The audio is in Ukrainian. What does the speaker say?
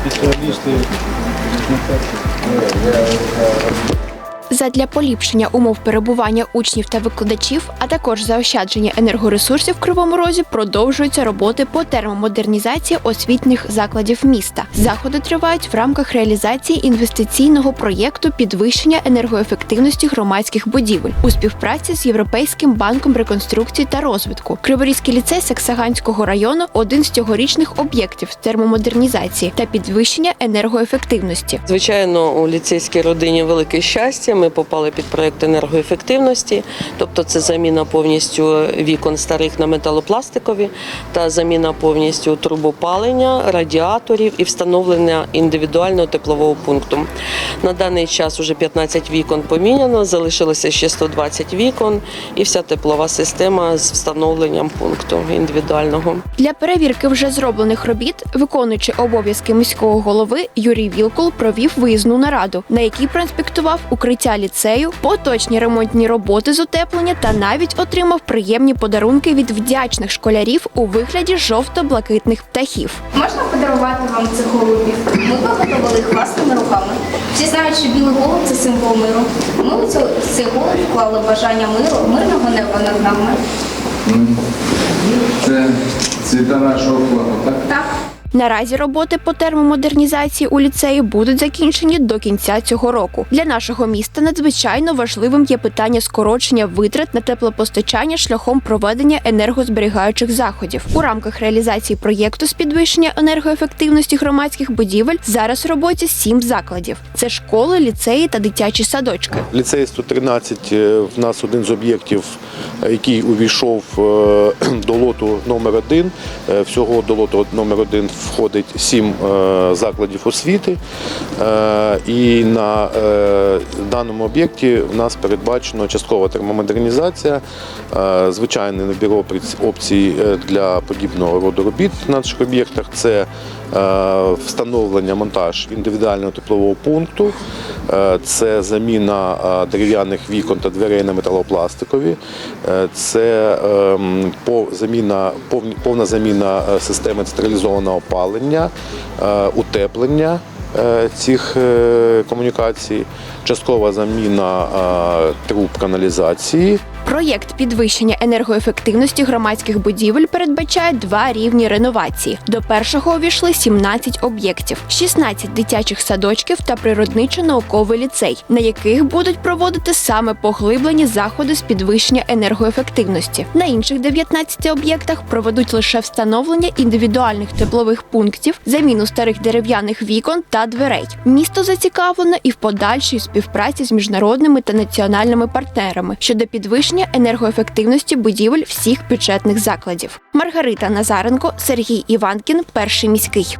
спеціалісти. Задля поліпшення умов перебування учнів та викладачів, а також заощадження енергоресурсів в Кривому Розі продовжуються роботи по термомодернізації освітніх закладів міста. Заходи тривають в рамках реалізації інвестиційного проєкту підвищення енергоефективності громадських будівель у співпраці з Європейським банком реконструкції та розвитку. Криворізький ліцей Саксаганського району один з цьогорічних об'єктів термомодернізації та підвищення енергоефективності. Звичайно, у ліцейській родині велике щастя. Ми попали під проект енергоефективності, тобто це заміна повністю вікон старих на металопластикові та заміна повністю трубопалення, радіаторів і встановлення індивідуального теплового пункту. На даний час уже 15 вікон поміняно, залишилося ще 120 вікон, і вся теплова система з встановленням пункту індивідуального. Для перевірки вже зроблених робіт, виконуючи обов'язки міського голови Юрій Вілкул провів виїзну нараду, на якій проінспектував укриття ліцею, поточні ремонтні роботи з утеплення та навіть отримав приємні подарунки від вдячних школярів у вигляді жовто-блакитних птахів. Можна подарувати вам цих голубів? Ми виготовили їх власними руками. Всі знають, що білий голуб це символ миру. Ми у цей голуб вклали бажання миру, мирного неба над нами. Це цвіта нашого флагу, так? Так. Наразі роботи по термомодернізації у ліцеї будуть закінчені до кінця цього року. Для нашого міста надзвичайно важливим є питання скорочення витрат на теплопостачання шляхом проведення енергозберігаючих заходів. У рамках реалізації проєкту з підвищення енергоефективності громадських будівель зараз в роботі сім закладів: це школи, ліцеї та дитячі садочки. Ліцей 113 е, в нас один з об'єктів, е, який увійшов е, до лоту номер 1 Всього до лоту номер 1 входить сім е, закладів освіти. Е, І на е, даному об'єкті в нас передбачено часткова термомодернізація, звичайний набір опцій для подібного роду робіт на наших об'єктах. Це встановлення монтаж індивідуального теплового пункту, е, це заміна е, дерев'яних вікон та дверей на металопластикові, е, це ем, заміна, повна заміна е, системи централізованого опалення, е, утеплення е, цих е, комунікацій, часткова заміна е, труб каналізації. Проєкт підвищення енергоефективності громадських будівель передбачає два рівні реновації. До першого увійшли 17 об'єктів, 16 дитячих садочків та природничо-науковий ліцей, на яких будуть проводити саме поглиблені заходи з підвищення енергоефективності. На інших 19 об'єктах проведуть лише встановлення індивідуальних теплових пунктів, заміну старих дерев'яних вікон та дверей. Місто зацікавлено і в подальшій співпраці з міжнародними та національними партнерами щодо підвищення енергоефективності будівель всіх бюджетних закладів. Маргарита Назаренко, Сергій Іванкін, перший міський.